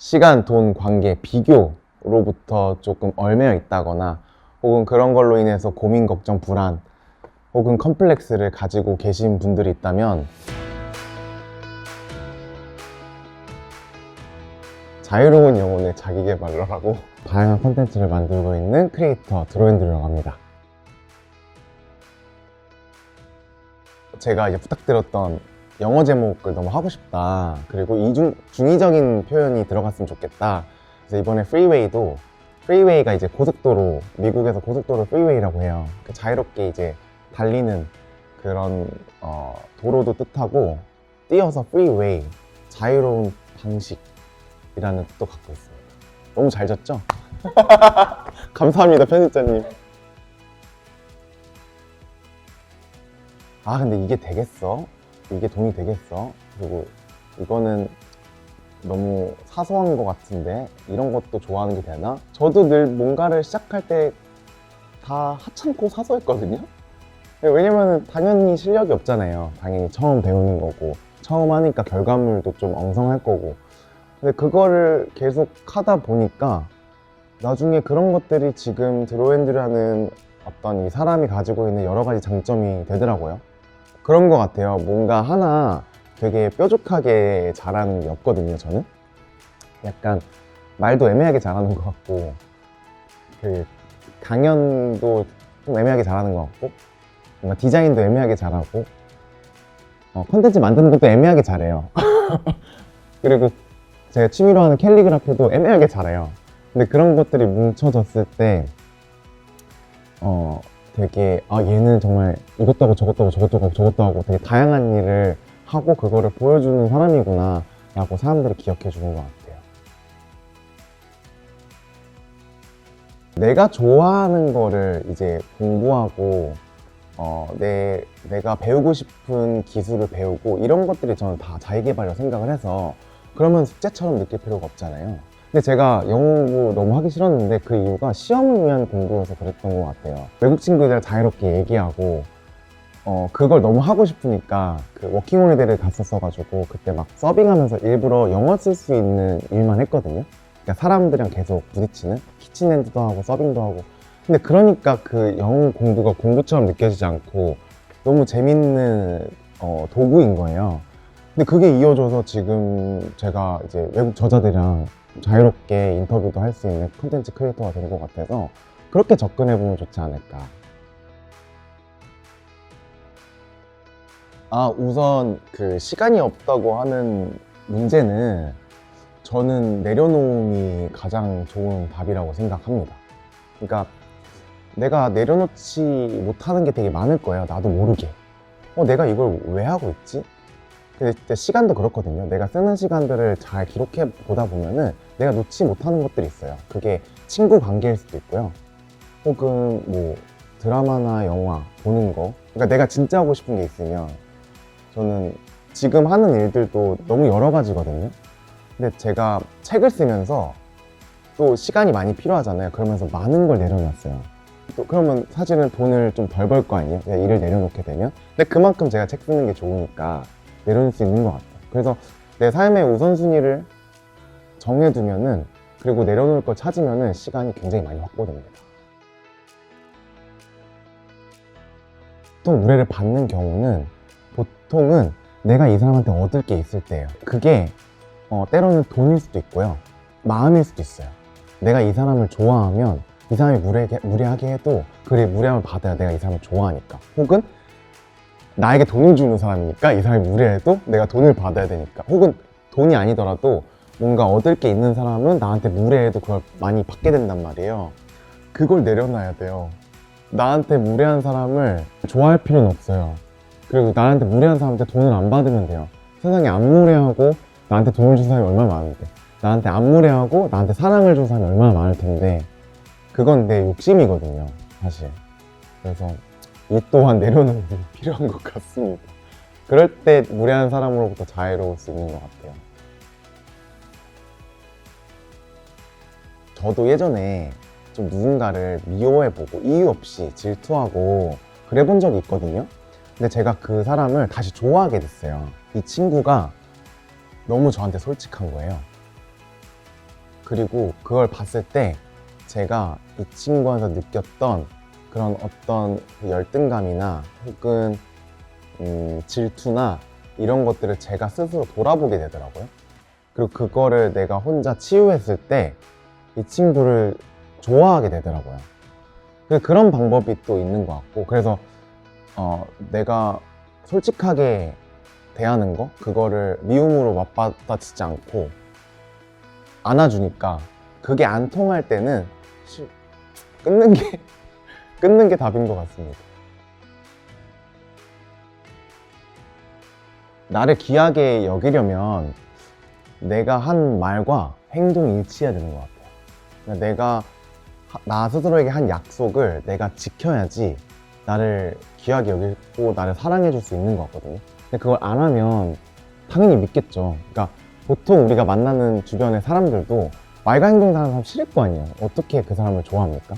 시간, 돈, 관계, 비교로부터 조금 얽매여 있다거나 혹은 그런 걸로 인해서 고민, 걱정, 불안 혹은 컴플렉스를 가지고 계신 분들이 있다면 자유로운 영혼의 자기개발러라고 다양한 콘텐츠를 만들고 있는 크리에이터 드로앤드라고 합니다. 제가 이제 부탁드렸던 영어 제목을 너무 하고 싶다. 그리고 이중 중의적인 표현이 들어갔으면 좋겠다. 그래서 이번에 프리웨이도 프리웨이가 이제 고속도로 미국에서 고속도로 프리웨이라고 해요. 그 자유롭게 이제 달리는 그런 어, 도로도 뜻하고 뛰어서 프리웨이 자유로운 방식이라는 뜻도 갖고 있습니다. 너무 잘 졌죠? 감사합니다 편집자님. 아 근데 이게 되겠어? 이게 돈이 되겠어? 그리고 이거는 너무 사소한 것 같은데 이런 것도 좋아하는 게 되나? 저도 늘 뭔가를 시작할 때 다 하찮고 사소했거든요. 왜냐면 당연히 실력이 없잖아요. 당연히 처음 배우는 거고 처음 하니까 결과물도 좀 엉성할 거고 근데 그거를 계속 하다 보니까 나중에 그런 것들이 지금 드로앤드라는 어떤 이 사람이 가지고 있는 여러 가지 장점이 되더라고요. 그런 것 같아요. 뭔가 하나 되게 뾰족하게 잘하는 게 없거든요, 저는. 약간 말도 애매하게 잘하는 것 같고, 그 강연도 좀 애매하게 잘하는 것 같고, 뭔가 디자인도 애매하게 잘하고, 어, 컨텐츠 만드는 것도 애매하게 잘해요. 그리고 제가 취미로 하는 캘리그라피도 애매하게 잘해요. 근데 그런 것들이 뭉쳐졌을 때, 어, 되게 아 얘는 정말 이것도 하고 저것도 하고 저것도 하고 저것도 하고 되게 다양한 일을 하고 그거를 보여주는 사람이구나 라고 사람들이 기억해 주는 것 같아요. 내가 좋아하는 거를 이제 공부하고 어, 내, 내가 배우고 싶은 기술을 배우고 이런 것들이 저는 다 자기개발이라고 생각을 해서 그러면 숙제처럼 느낄 필요가 없잖아요 근데 제가 영어 공부 너무 하기 싫었는데 그 이유가 시험을 위한 공부여서 그랬던 것 같아요. 외국 친구들이랑 자유롭게 얘기하고 어 그걸 너무 하고 싶으니까 그 워킹홀리데이를 갔었어가지고 그때 막 서빙하면서 일부러 영어 쓸 수 있는 일만 했거든요. 그러니까 사람들이랑 계속 부딪히는 키친핸드도 하고 서빙도 하고 근데 그러니까 그 영어 공부가 공부처럼 느껴지지 않고 너무 재밌는 어, 도구인 거예요. 근데 그게 이어져서 지금 제가 이제 외국 저자들이랑 자유롭게 인터뷰도 할 수 있는 콘텐츠 크리에이터가 된것 같아서 그렇게 접근해보면 좋지 않을까. 아, 우선 그 시간이 없다고 하는 문제는 저는 내려놓음이 가장 좋은 답이라고 생각합니다. 그러니까 내가 내려놓지 못하는 게 되게 많을 거예요. 나도 모르게. 어, 내가 이걸 왜 하고 있지? 진짜 시간도 그렇거든요. 내가 쓰는 시간들을 잘 기록해 보다 보면은 내가 놓지 못하는 것들이 있어요. 그게 친구 관계일 수도 있고요. 혹은 뭐 드라마나 영화 보는 거. 그러니까 내가 진짜 하고 싶은 게 있으면 저는 지금 하는 일들도 너무 여러 가지거든요. 근데 제가 책을 쓰면서 또 시간이 많이 필요하잖아요. 그러면서 많은 걸 내려놨어요. 또 그러면 사실은 돈을 좀 덜 벌 거 아니에요? 일을 내려놓게 되면. 근데 그만큼 제가 책 쓰는 게 좋으니까 내려놓을 수 있는 것 같아요. 그래서 내 삶의 우선순위를 정해두면은 그리고 내려놓을 걸 찾으면은 시간이 굉장히 많이 확보됩니다. 보통 의뢰를 받는 경우는 보통은 내가 이 사람한테 얻을 게 있을 때예요. 그게 어, 때로는 돈일 수도 있고요. 마음일 수도 있어요. 내가 이 사람을 좋아하면 이 사람이 무례하게, 무례하게 해도 그래 무례함을 받아야 내가 이 사람을 좋아하니까. 혹은 나에게 돈을 주는 사람이니까 이 사람이 무례해도 내가 돈을 받아야 되니까. 혹은 돈이 아니더라도 뭔가 얻을 게 있는 사람은 나한테 무례해도 그걸 많이 받게 된단 말이에요. 그걸 내려놔야 돼요. 나한테 무례한 사람을 좋아할 필요는 없어요. 그리고 나한테 무례한 사람한테 돈을 안 받으면 돼요. 세상에 안 무례하고 나한테 돈을 준 사람이 얼마나 많은데. 나한테 안 무례하고 나한테 사랑을 준 사람이 얼마나 많을 텐데. 그건 내 욕심이거든요, 사실. 그래서 이 또한 내려놓는 게 필요한 것 같습니다. 그럴 때 무례한 사람으로부터 자유로울 수 있는 것 같아요. 저도 예전에 좀 누군가를 미워해보고 이유 없이 질투하고 그래 본 적이 있거든요. 근데 제가 그 사람을 다시 좋아하게 됐어요. 이 친구가 너무 저한테 솔직한 거예요. 그리고 그걸 봤을 때 제가 이 친구한테 느꼈던 그런 어떤 그 열등감이나 혹은 음, 질투나 이런 것들을 제가 스스로 돌아보게 되더라고요. 그리고 그거를 내가 혼자 치유했을 때 이 친구를 좋아하게 되더라고요. 그- 그런 방법이 또 있는 것 같고 그래서 어, 내가 솔직하게 대하는 거 그거를 미움으로 맞받아치지 않고 안아주니까 그게 안 통할 때는 끊는 게 끊는 게 답인 것 같습니다. 나를 귀하게 여기려면 내가 한 말과 행동이 일치해야 되는 것 같아요. 그러니까 내가 하- 나 스스로에게 한 약속을 내가 지켜야지 나를 귀하게 여기고 나를 사랑해 줄 수 있는 것 같거든요. 근데 그걸 안 하면 당연히 믿겠죠. 그러니까 보통 우리가 만나는 주변의 사람들도 말과 행동 하는 사람 싫을 거 아니에요. 어떻게 그 사람을 좋아합니까?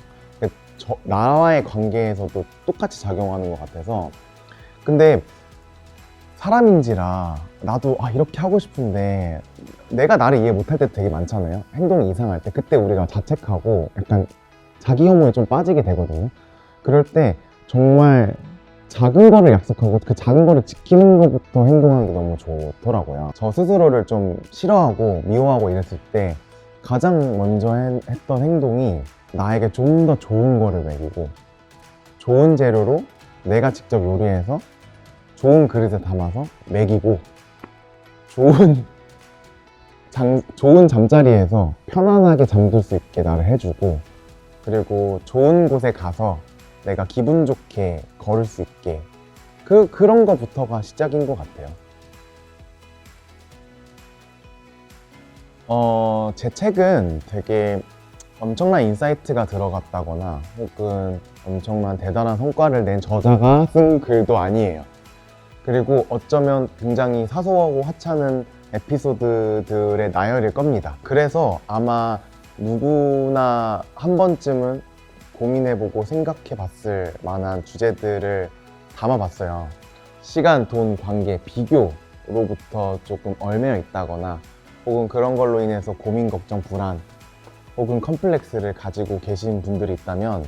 저- 나와의 관계에서도 똑같이 작용하는 것 같아서 근데 사람인지라 나도 아 이렇게 하고 싶은데 내가 나를 이해 못할 때 되게 많잖아요. 행동이 이상할 때 그때 우리가 자책하고 약간 자기 혐오에 좀 빠지게 되거든요. 그럴 때 정말 작은 거를 약속하고 그 작은 거를 지키는 것부터 행동하는 게 너무 좋더라고요. 저 스스로를 좀 싫어하고 미워하고 이랬을 때 가장 먼저 해- 했던 행동이 나에게 좀 더 좋은 거를 먹이고 좋은 재료로 내가 직접 요리해서 좋은 그릇에 담아서 먹이고 좋은 장, 좋은 잠자리에서 편안하게 잠들 수 있게 나를 해주고 그리고 좋은 곳에 가서 내가 기분 좋게 걸을 수 있게 그, 그런 거부터가 시작인 것 같아요. 어, 제 책은 되게 엄청난 인사이트가 들어갔다거나 혹은 엄청난 대단한 성과를 낸 저자가 쓴 글도 아니에요. 그리고 어쩌면 굉장히 사소하고 하찮은 에피소드들의 나열일 겁니다. 그래서 아마 누구나 한 번쯤은 고민해보고 생각해봤을 만한 주제들을 담아봤어요. 시간, 돈, 관계, 비교로부터 조금 얽매여 있다거나 혹은 그런 걸로 인해서 고민, 걱정, 불안 혹은 컴플렉스를 가지고 계신 분들이 있다면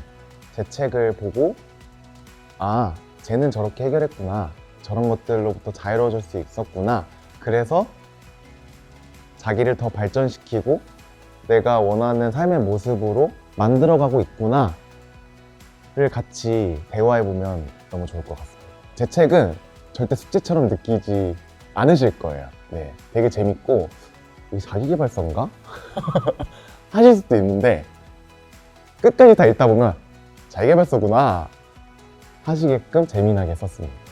제 책을 보고 아, 쟤는 저렇게 해결했구나. 저런 것들로부터 자유로워질 수 있었구나. 그래서 자기를 더 발전시키고 내가 원하는 삶의 모습으로 만들어가고 있구나 를 같이 대화해보면 너무 좋을 것 같습니다. 제 책은 절대 숙제처럼 느끼지 않으실 거예요. 네, 되게 재밌고 이게 자기계발서인가? 하실 수도 있는데 끝까지 다 읽다 보면 자기계발서구나 하시게끔 재미나게 썼습니다.